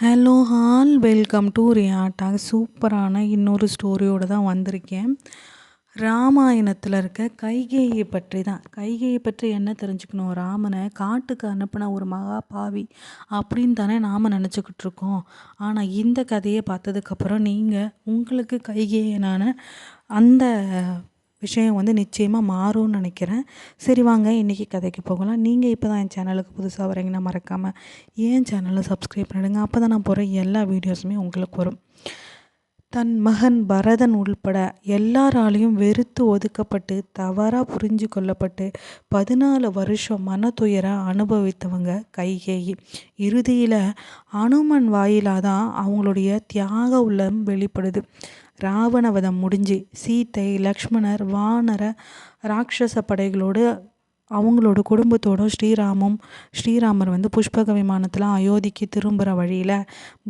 Hello all welcome to ரியாட்டா சூப்பரான இன்னொரு ஸ்டோரியோடு தான் வந்திருக்கேன். ராமாயணத்தில் இருக்க கைகேயை பற்றி தான். கைகேயை பற்றி என்ன தெரிஞ்சுக்கணும்? ராமனை காட்டுக்கு அனுப்பின ஒரு மகா பாவி அப்படின்னு தானே நாம் நினச்சிக்கிட்டு இருக்கோம். ஆனால் இந்த கதையை பார்த்ததுக்கப்புறம் நீங்கள் உங்களுக்கு கைகேயனான அந்த விஷயம் வந்து நிச்சயமாக மாறும்னு நினைக்கிறேன். சரி வாங்க இன்றைக்கி கதைக்கு போகலாம். நீங்கள் இப்போ தான் என் சேனலுக்கு புதுசாக வரீங்கன்னா மறக்காமல் ஏன் சேனலை சப்ஸ்கிரைப் பண்ணிடுங்க. அப்போ தான் நான் போகிற எல்லா வீடியோஸுமே உங்களுக்கு வரும். தன் மகன் பரதன் உள்பட எல்லாராலையும் வெறுத்து ஒதுக்கப்பட்டு தவறாக புரிஞ்சு கொள்ளப்பட்டு பதினாலு வருஷம் மனதுயர அனுபவித்தவங்க கைகேயி. இறுதியில் அனுமன் வாயிலாக தான் அவங்களுடைய தியாக உள்ளம் வெளிப்படுது. ராவணவதம் முடிஞ்சு சீத்தை லக்ஷ்மணர் வானர ராட்சச படைகளோடு அவங்களோட குடும்பத்தோடும் ஸ்ரீராமும் ஸ்ரீராமர் வந்து புஷ்பக விமானத்தில் அயோத்திக்கு திரும்புகிற வழியில்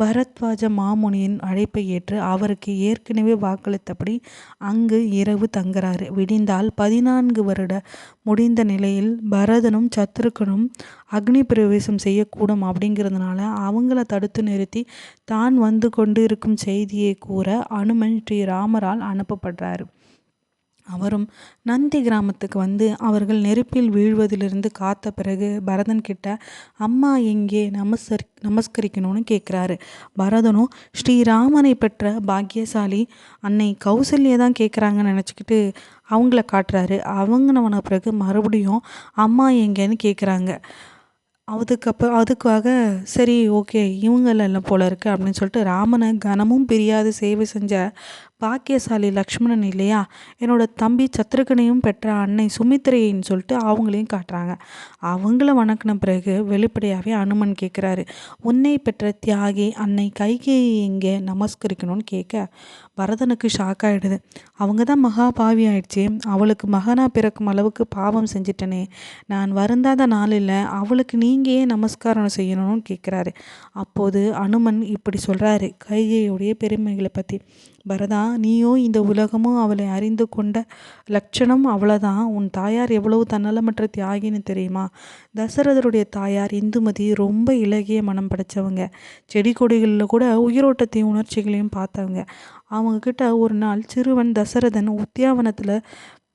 பரத்வாஜ மாமுனியின் அழைப்பை ஏற்று அவருக்கு ஏற்கனவே வாக்களித்தபடி அங்கு இரவு தங்குறாரு. விடிந்தால் பதினான்கு வருட முடிந்த நிலையில் பரதனும் சத்ருக்கனும் அக்னி பிரவேசம் செய்யக்கூடும் அப்படிங்கிறதுனால அவங்கள தடுத்து நிறுத்தி தான் வந்து கொண்டு இருக்கும் செய்தியை கூற அனுமன் ஸ்ரீராமரால் அனுப்பப்படுறாரு. அவரும் நந்தி கிராமத்துக்கு வந்து அவர்கள் நெருப்பில் வீழ்வதிலிருந்து காத்த பிறகு பரதன் கிட்ட அம்மா எங்கே நமஸ்கரி நமஸ்கரிக்கணும்னு கேட்குறாரு பரதனும் ஸ்ரீராமனை பெற்ற பாக்கியசாலி அன்னை கௌசல்யா தான் கேட்குறாங்கன்னு நினச்சிக்கிட்டு அவங்கள காட்டுறாரு. அவங்க பிறகு மறுபடியும் அம்மா எங்கேன்னு கேட்குறாங்க அதுக்கப்புறம் அதுக்காக சரி ஓகே இவங்களெல்லாம் போல இருக்குது அப்படின்னு சொல்லிட்டு ராமனை கனமும் பிரியாது சேவை செஞ்ச பாக்கியசாலி லக்ஷ்மணன் இல்லையா? என்னோட தம்பி சத்ருகனையும் பெற்ற அன்னை சுமித்திரையின்னு சொல்லிட்டு அவங்களையும் காட்டுறாங்க. அவங்கள வணக்கின பிறகு வெளிப்படையாகவே அனுமன் கேட்குறாரு உன்னை பெற்ற தியாகி அன்னை கைகையை எங்கே நமஸ்கரிக்கணும்னு கேட்க பரதனுக்கு ஷாக் ஆகிடுது அவங்க தான் மகாபாவி ஆயிடுச்சு. அவளுக்கு மகனாக பிறக்கும் அளவுக்கு பாவம் செஞ்சிட்டனே. நான் வருந்தாத நாளில் அவளுக்கு நீங்கள் ஏன் நமஸ்காரம் செய்யணும்னு கேட்குறாரு அப்போது அனுமன் இப்படி சொல்கிறாரு கைகையுடைய பெருமைகளை பற்றி பரதா நீயோ இந்த உலகமும் அவளை அறிந்து கொண்ட லட்சணம் அவ்வளோதான் உன் தாயார் எவ்வளவு தன்னலமற்ற தியாகின்னு தெரியுமா? தசரதருடைய தாயார் இந்துமதி ரொம்ப இலகிய மனம் படைச்சவங்க. செடி கொடிகளில் கூட உயிரோட்டத்தையும் உணர்ச்சிகளையும் பார்த்தவங்க. அவங்கக்கிட்ட ஒரு நாள் சிறுவன் தசரதன் உத்தியாவனத்தில்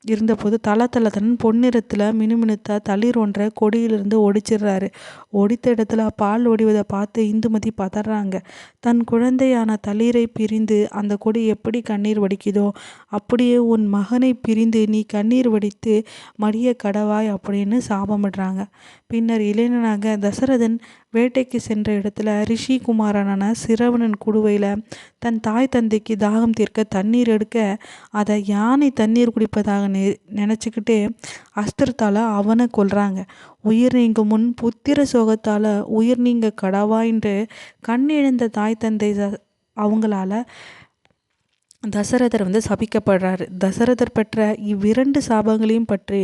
இருந்தபோது தல தளத்தன் பொன்னிறத்தில் மினுமினுத்த தளிர் ஒன்றை கொடியிலிருந்து ஒடிச்சிடுறாரு. ஒடித்த இடத்துல பால் ஒடிவதை பார்த்து இந்துமதி பதறாங்க. தன் குழந்தையான தளிரை பிரிந்து அந்த கொடி எப்படி கண்ணீர் வடிக்குதோ அப்படியே உன் மகனை பிரிந்து நீ கண்ணீர் வடித்து மடிய கடவாய் அப்படின்னு சாபமிடுறாங்க. பின்னர் இளைஞனாக தசரதன் வேட்டைக்கு சென்ற இடத்துல ரிஷி குமாரனான சிரவணன் குடுவையில் தன் தாய் தந்தைக்கு தாகம் தீர்க்க தண்ணீர் எடுக்க அதை யானை தண்ணீர் குடிப்பதாக நெ நினச்சிக்கிட்டே அஸ்திரத்தால் அவனை கொல்றாங்க. உயிர் நீங்க முன் புத்திர சோகத்தால் உயிர் நீங்க கடவாயின்று கண் இழந்த தாய் தந்தை அவங்களால தசரதர் வந்து சபிக்கப்படுறாரு. தசரதர் பெற்ற இவ்விரண்டு சாபங்களையும் பற்றி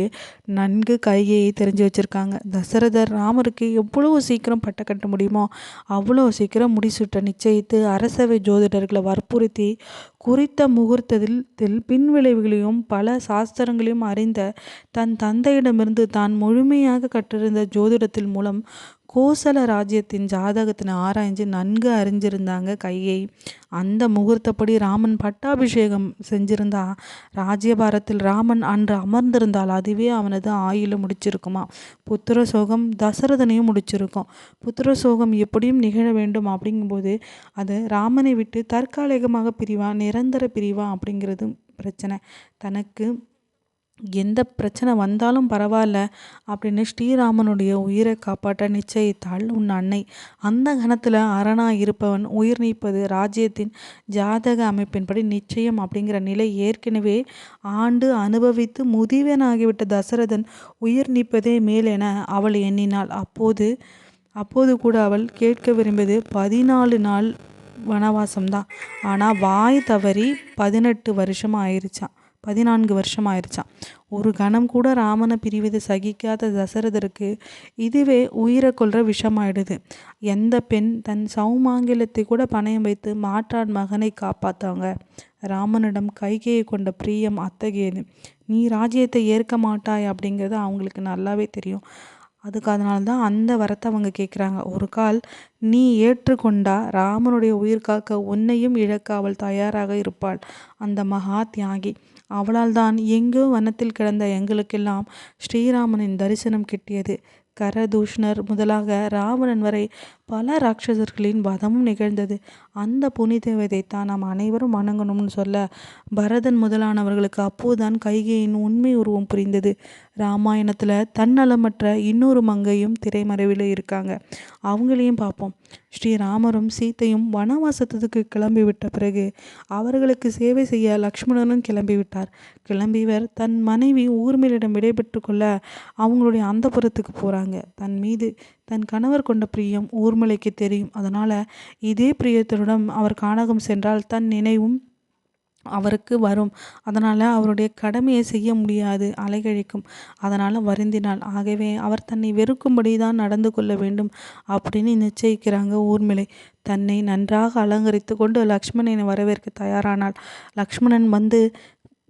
நன்கு கையை தெரிஞ்சு வச்சுருக்காங்க. தசரதர் ராமருக்கு எவ்வளோ சீக்கிரம் பட்ட கட்ட முடியுமோ அவ்வளோ சீக்கிரம் முடிசுட்ட நிச்சயித்து அரசவை ஜோதிடர்களை வற்புறுத்தி குறித்த முகூர்த்தத்தில் பின்விளைவுகளையும் பல சாஸ்திரங்களையும் அறிந்த தன் தந்தையிடமிருந்து தான் முழுமையாக கற்றிருந்த ஜோதிடத்தின் மூலம் கோசல ராஜ்யத்தின் ஜாதகத்தினை ஆராய்ஞ்சு நன்கு அறிஞ்சிருந்தாங்க கையை. அந்த முகூர்த்தப்படி ராமன் பட்டாபிஷேகம் செஞ்சிருந்தா ராஜ்யபாரத்தில் ராமன் அன்று அமர்ந்திருந்தால் அதுவே அவனது ஆயுள முடிச்சிருக்குமா? புத்திர சோகம் தசரதனையும் முடிச்சிருக்கும். புத்திர சோகம் எப்படியும் நிகழ வேண்டும் அப்படிங்கும்போது அது ராமனை விட்டு தற்காலிகமாக பிரிவா நிரந்தர பிரிவா அப்படிங்கிறது பிரச்சனை. தனக்கு எந்த பிரச்சனை வந்தாலும் பரவாயில்ல அப்படின்னு ஸ்ரீராமனுடைய உயிரை காப்பாற்ற நிச்சயித்தாள் உன் அன்னை. அந்த கணத்தில் அரணாக இருப்பவன் உயிர் நீப்பது ராஜ்யத்தின் ஜாதக அமைப்பின்படி நிச்சயம் அப்படிங்கிற நிலை ஏற்கனவே ஆண்டு அனுபவித்து முதிவனாகிவிட்ட தசரதன் உயிர் நீப்பதே மேலென அவள் எண்ணினாள். அப்போது அப்போது கூட அவள் கேட்க விரும்பியது பதினாலு நாள் வனவாசம்தான். ஆனால் வாய் தவறி பதினெட்டு வருஷம் ஆயிடுச்சான் பதினான்கு வருஷம் ஆயிடுச்சான் ஒரு கணம் கூட ராமனை பிரிவது சகிக்காத தசரதருக்கு இதுவே உயிரை கொள்கிற விஷமாயிடுது. எந்த பெண் தன் சௌமாங்கிலத்தை கூட பணயம் வைத்து மாற்றான் மகனை காப்பாற்றவங்க ராமனிடம் கைகையை கொண்ட பிரியம் அத்தகையது. நீ ராஜ்யத்தை ஏற்க மாட்டாய் அப்படிங்கிறது அவங்களுக்கு நல்லாவே தெரியும். அதுக்கு அதனால தான் அந்த வரத்தை அவங்க கேட்குறாங்க. ஒரு கால் நீ ஏற்றுக்கொண்டா ராமனுடைய உயிர் காக்க உன்னையும் இழக்க அவள் தயாராக இருப்பாள். அந்த மகா தியாகி. அவளால் தான் எங்கோ வனத்தில் கிடந்த எங்களுக்கெல்லாம் ஸ்ரீராமனின் தரிசனம் கிட்டியது. கரதூஷ்ணர் முதலாக ராவணன் வரை பல ராட்சசர்களின் வதமும் நிகழ்ந்தது. அந்த புனிதேவதை தான் நாம் அனைவரும் வணங்கணும்னு சொல்ல பரதன் முதலானவர்களுக்கு அப்போதுதான் கைகையின் உண்மை உருவம் புரிந்தது. ராமாயணத்தில் தன்னலமற்ற இன்னொரு மங்கையும் திரைமறைவில் இருக்காங்க. அவங்களையும் பார்ப்போம். ஸ்ரீராமரும் சீத்தையும் வனவாசத்துக்கு கிளம்பி விட்ட பிறகு அவர்களுக்கு சேவை செய்ய லக்ஷ்மணனும் கிளம்பி விட்டார் கிளம்பியவர் தன் மனைவி ஊர்மிளிடம் விடைபெற்று கொள்ள அவங்களுடைய அந்தப்புறத்துக்கு போகிறாங்க தன் மீது தன் கணவர் கொண்ட பிரியம் ஊர்மலைக்கு தெரியும். அதனால் இதே பிரியத்துடன் அவர் கானகம் சென்றால் தன் நினைவும் அவருக்கு வரும். அதனால் அவருடைய கடமையை செய்ய முடியாது அலைகழிக்கும். அதனால் வருந்தினாள். ஆகவே அவர் தன்னை வெறுக்கும்படி தான் நடந்து கொள்ள வேண்டும் அப்படின்னு நிச்சயிக்கிறாங்க ஊர்மிளை. தன்னை நன்றாக அலங்கரித்து கொண்டு லக்ஷ்மணனை வரவேற்க தயாரானாள். லக்ஷ்மணன் வந்து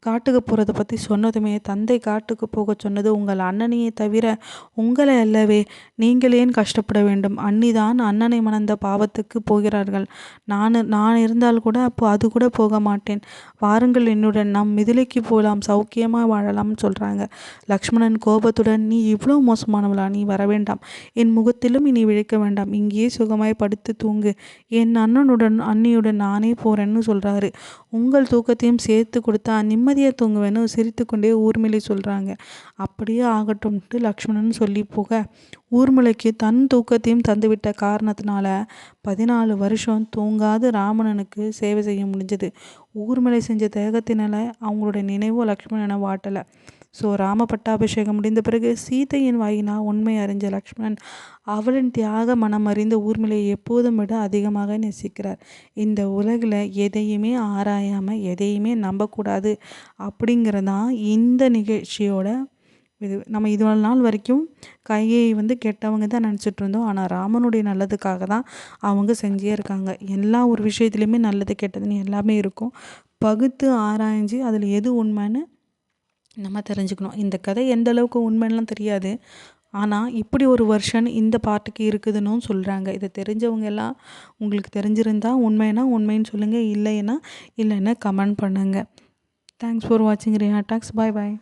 காட்டுக்கு போகிறத பற்றி சொன்னதுமே தந்தை காட்டுக்கு போக சொன்னது உங்கள் அண்ணனையே தவிர உங்களை அல்லவே நீங்கள் ஏன் கஷ்டப்பட வேண்டும்? அண்ணி தான் அண்ணனை மணந்த பாவத்துக்கு போகிறார்கள். நான் நான் இருந்தால் கூட அப்போ அது கூட போக மாட்டேன். வாருங்கள் என்னுடன் நாம் மிதிலைக்கு போகலாம் சௌக்கியமாக வாழலாம்னு சொல்கிறாங்க லக்ஷ்மணன் கோபத்துடன் நீ இவ்வளோ மோசமானவளா? நீ வர வேண்டாம். என் முகத்திலும் இனி விழிக்க வேண்டாம். இங்கேயே சுகமாய் படுத்து தூங்கு. என் அண்ணனுடன் அண்ணியுடன் நானே போகிறேன்னு சொல்கிறாரு உங்கள் தூக்கத்தையும் சேர்த்து கொடுத்தா நிம்மதியாக தூங்குவேன்னு சிரித்து கொண்டே ஊர்மிளை சொல்கிறாங்க அப்படியே ஆகட்டும்ட்டு லக்ஷ்மணன் சொல்லி போக. ஊர்மிளைக்கு தன் தூக்கத்தையும் தந்துவிட்ட காரணத்தினால பதினாலு வருஷம் தூங்காது ராமணனுக்கு சேவை செய்ய முடிஞ்சது. ஊர்மிளை செஞ்ச தேகத்தினால அவங்களோட நினைவோ லக்ஷ்மணனை வாட்டலை. ஸோ ராம பட்டாபிஷேகம் முடிந்த பிறகு சீதையின் வாயினா உண்மை அறிஞ்ச லக்ஷ்மணன் அவளின் தியாக மனம் அறிந்த ஊர்மிளையை எப்போதும் விட அதிகமாக நேசிக்கிறார். இந்த உலகில் எதையுமே ஆராயாமல் எதையுமே நம்பக்கூடாது அப்படிங்கிறதான் இந்த நிகழ்ச்சியோட இது. நம்ம இது நாள் வரைக்கும் கையை வந்து கெட்டவங்க தான் நினச்சிட்டு இருந்தோம். ஆனால் ராமனுடைய நல்லதுக்காக தான் அவங்க செஞ்சே இருக்காங்க. எல்லா ஒரு விஷயத்துலையுமே நல்லது கெட்டதுன்னு எல்லாமே இருக்கும். பகுத்து ஆராய்ஞ்சு அதில் எது உண்மைன்னு நம்ம தெரிஞ்சுக்கணும். இந்த கதை எந்த அளவுக்கு உண்மைலாம் தெரியாது. ஆனால் இப்படி ஒரு வருஷன் இந்த பாட்டுக்கு இருக்குதுன்னு சொல்கிறாங்க இதை தெரிஞ்சவங்க எல்லாம் உங்களுக்கு தெரிஞ்சிருந்தா உண்மைன்னா உண்மைன்னு சொல்லுங்கள் இல்லைன்னா இல்லைன்னா கமெண்ட் பண்ணுங்கள் தேங்க்ஸ் ஃபார் வாட்சிங் ரியா டாக்ஸ் பாய் பாய்